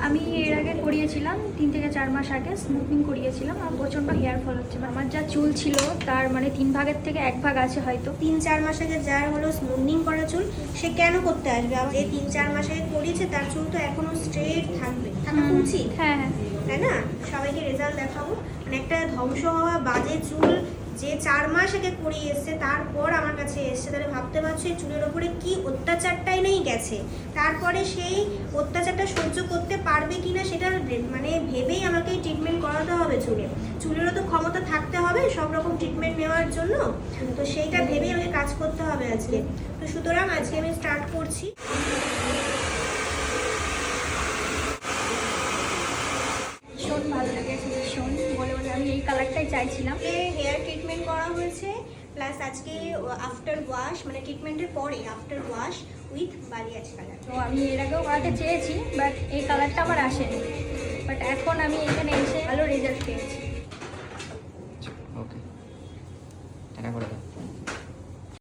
আমি এর আগে করিয়েছিলাম তিন থেকে চার মাস আগে স্মুথনিং করিয়েছিলাম আর প্রচণ্ড হেয়ার ফল হচ্ছে। আমার যা চুল ছিল তার মানে তিন ভাগের থেকে এক ভাগ আছে হয়তো। তিন চার মাস আগে যার হলো স্মুথনিং করা চুল সে কেন করতে আসবে? আবার যে তিন চার মাস আগে করিয়েছে তার চুল তো এখনও স্ট্রেট থাকবে। থাকা উচিত। হ্যাঁ হ্যাঁ। তাই না? সবাইকে রেজাল্ট দেখাবো। মানে একটা ধ্বংস হওয়া বাজে চুল যে চার মাস আগে করিয়ে এসছে তারপর আমার কাছে এসছে। তাহলে ভাবতে পারছ এই চুলের ওপরে কি অত্যাচারটাই নেই গেছে? তারপরে সেই অত্যাচারটা সহ্য করতে পারবে কি না সেটা মানে ভেবেই আমাকে ট্রিটমেন্ট করাতে হবে চুলে। চুলেরও তো ক্ষমতা থাকতে হবে সব রকম ট্রিটমেন্ট নেওয়ার জন্য। তো সেইটা ভেবেই আমাকে কাজ করতে হবে আজকে। তো সুতরাং আজকে আমি স্টার্ট করছি। ভীষণ ভালো লেগেছে ভীষণ বলে বলে আমি এই কালারটাই চাইছিলাম। হেয়ার দেওয়া হয়েছে। প্লাস আজকে আফটার ওয়াশ মানে ট্রিটমেন্টের পরে after wash with balayage colour তো আমি এর আগেও করাতে চেয়েছি বাট এই কালারটা আমার আসেনি। বাট এখন আমি এখানে এসে ভালো রেজাল্ট পেয়েছি। ওকে